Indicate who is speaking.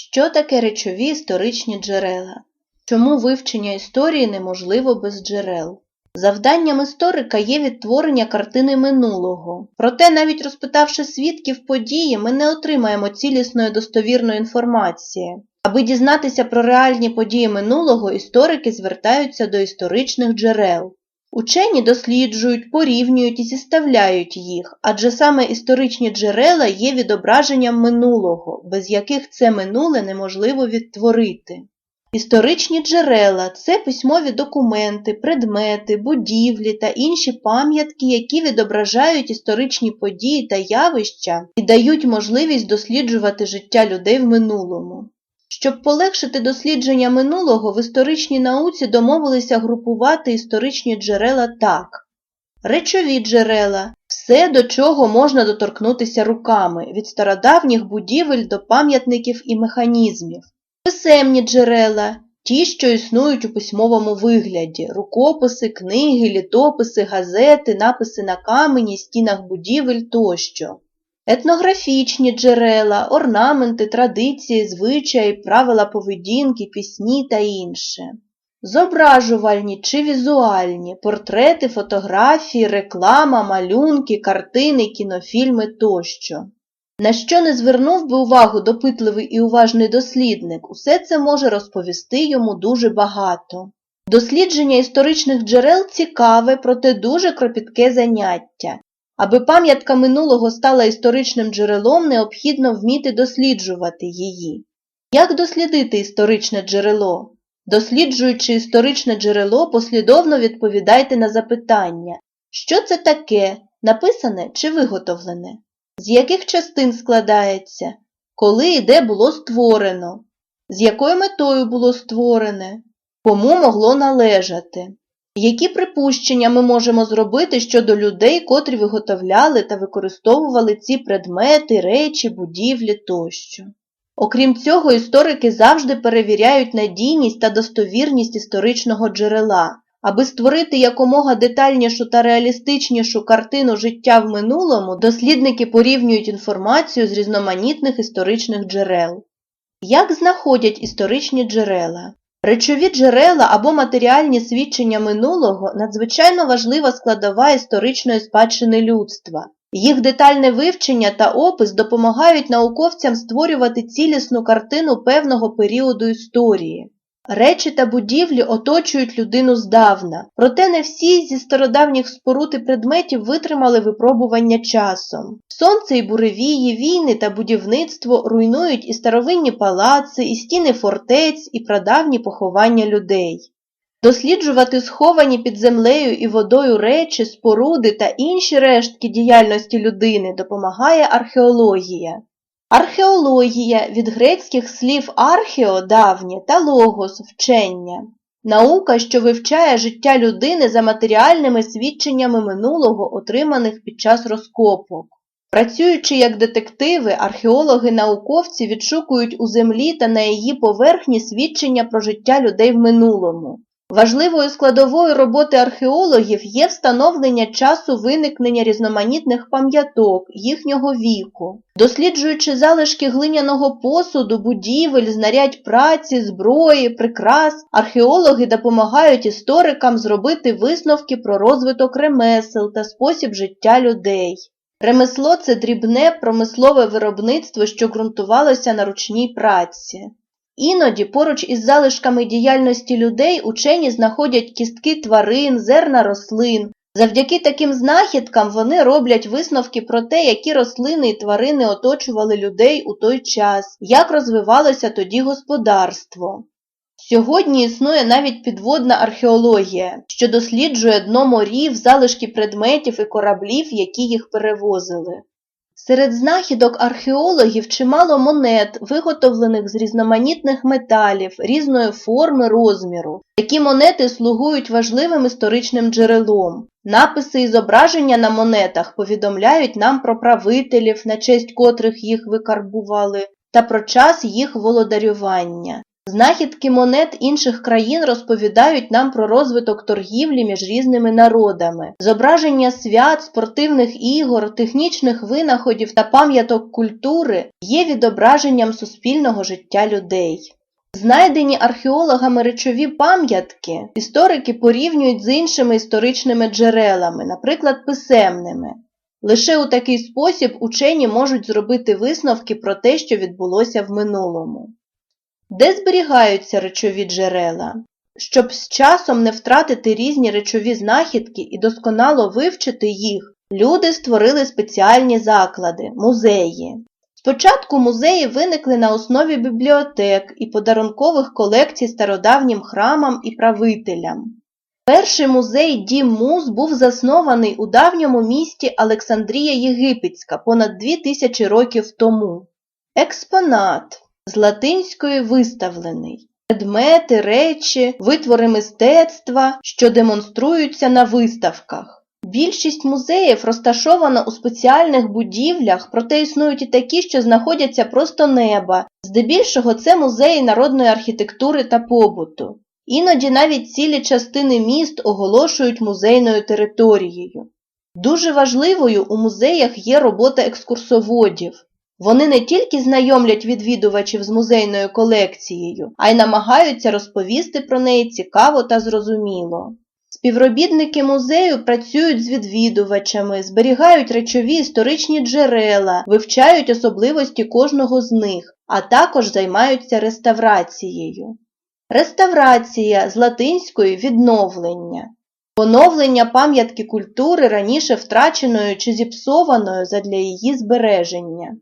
Speaker 1: Що таке речові історичні джерела? Чому вивчення історії неможливо без джерел? Завданням історика є відтворення картини минулого. Проте, навіть розпитавши свідків події, ми не отримаємо цілісної достовірної інформації. Аби дізнатися про реальні події минулого, історики звертаються до історичних джерел. Учені досліджують, порівнюють і зіставляють їх, адже саме історичні джерела є відображенням минулого, без яких це минуле неможливо відтворити. Історичні джерела це письмові документи, предмети, будівлі та інші пам'ятки, які відображають історичні події та явища і дають можливість досліджувати життя людей в минулому. Щоб полегшити дослідження минулого, в історичній науці домовилися групувати історичні джерела так. Речові джерела все, до чого можна доторкнутися руками, від стародавніх будівель до пам'ятників і механізмів. Писемні джерела ті, що існують у письмовому вигляді, рукописи, книги, літописи, газети, написи на камені, стінах будівель тощо. Етнографічні джерела, орнаменти, традиції, звичаї, правила поведінки, пісні та інше. Зображувальні чи візуальні, портрети, фотографії, реклама, малюнки, картини, кінофільми тощо. На що не звернув би увагу допитливий і уважний дослідник, усе це може розповісти йому дуже багато. Дослідження історичних джерел цікаве, проте дуже кропітке заняття. Аби пам'ятка минулого стала історичним джерелом, необхідно вміти досліджувати її. Як дослідити історичне джерело? Досліджуючи історичне джерело, послідовно відповідайте на запитання, що це таке, написане чи виготовлене, з яких частин складається, коли і де було створено, з якою метою було створене, кому могло належати. Які припущення ми можемо зробити щодо людей, котрі виготовляли та використовували ці предмети, речі, будівлі тощо? Окрім цього, історики завжди перевіряють надійність та достовірність історичного джерела. Аби створити якомога детальнішу та реалістичнішу картину життя в минулому, дослідники порівнюють інформацію з різноманітних історичних джерел. Як знаходять історичні джерела? Речові джерела або матеріальні свідчення минулого надзвичайно важлива складова історичної спадщини людства. Їх детальне вивчення та опис допомагають науковцям створювати цілісну картину певного періоду історії. Речі та будівлі оточують людину здавна, проте не всі зі стародавніх споруд і предметів витримали випробування часом. Сонце і буревії, війни та будівництво руйнують і старовинні палаци, і стіни фортець, і прадавні поховання людей. Досліджувати сховані під землею і водою речі, споруди та інші рештки діяльності людини допомагає археологія. Археологія від грецьких слів архео давнє та логос вчення. Наука, що вивчає життя людини за матеріальними свідченнями минулого, отриманих під час розкопок. Працюючи як детективи, археологи-науковці відшукують у землі та на її поверхні свідчення про життя людей в минулому. Важливою складовою роботи археологів є встановлення часу виникнення різноманітних пам'яток, їхнього віку. Досліджуючи залишки глиняного посуду, будівель, знарядь праці, зброї, прикрас, археологи допомагають історикам зробити висновки про розвиток ремесел та спосіб життя людей. Ремесло це дрібне промислове виробництво, що ґрунтувалося на ручній праці. Іноді поруч із залишками діяльності людей учені знаходять кістки тварин, зерна рослин. Завдяки таким знахідкам вони роблять висновки про те, які рослини і тварини оточували людей у той час, як розвивалося тоді господарство. Сьогодні існує навіть підводна археологія, що досліджує дно морів, залишки предметів і кораблів, які їх перевозили. Серед знахідок археологів чимало монет, виготовлених з різноманітних металів, різної форми, розміру. Такі монети слугують важливим історичним джерелом. Написи і зображення на монетах повідомляють нам про правителів, на честь котрих їх викарбували, та про час їх володарювання. Знахідки монет інших країн розповідають нам про розвиток торгівлі між різними народами, зображення свят, спортивних ігор, технічних винаходів та пам'яток культури є відображенням суспільного життя людей. Знайдені археологами речові пам'ятки історики порівнюють з іншими історичними джерелами, наприклад, писемними. Лише у такий спосіб учені можуть зробити висновки про те, що відбулося в минулому. Де зберігаються речові джерела? Щоб з часом не втратити різні речові знахідки і досконало вивчити їх, люди створили спеціальні заклади музеї. Спочатку музеї виникли на основі бібліотек і подарункових колекцій стародавнім храмам і правителям. Перший музей Дім Муз був заснований у давньому місті Олександрія Єгипетська понад 2000 років тому. Експонат з латинської виставлений. Предмети, речі, витвори мистецтва, що демонструються на виставках. Більшість музеїв розташована у спеціальних будівлях, проте існують і такі, що знаходяться просто неба. Здебільшого це музеї народної архітектури та побуту. Іноді навіть цілі частини міст оголошують музейною територією. Дуже важливою у музеях є робота екскурсоводів. Вони не тільки знайомлять відвідувачів з музейною колекцією, а й намагаються розповісти про неї цікаво та зрозуміло. Співробітники музею працюють з відвідувачами, зберігають речові історичні джерела, вивчають особливості кожного з них, а також займаються реставрацією. Реставрація з латинської відновлення. Поновлення пам'ятки культури раніше втраченою чи зіпсованою задля її збереження.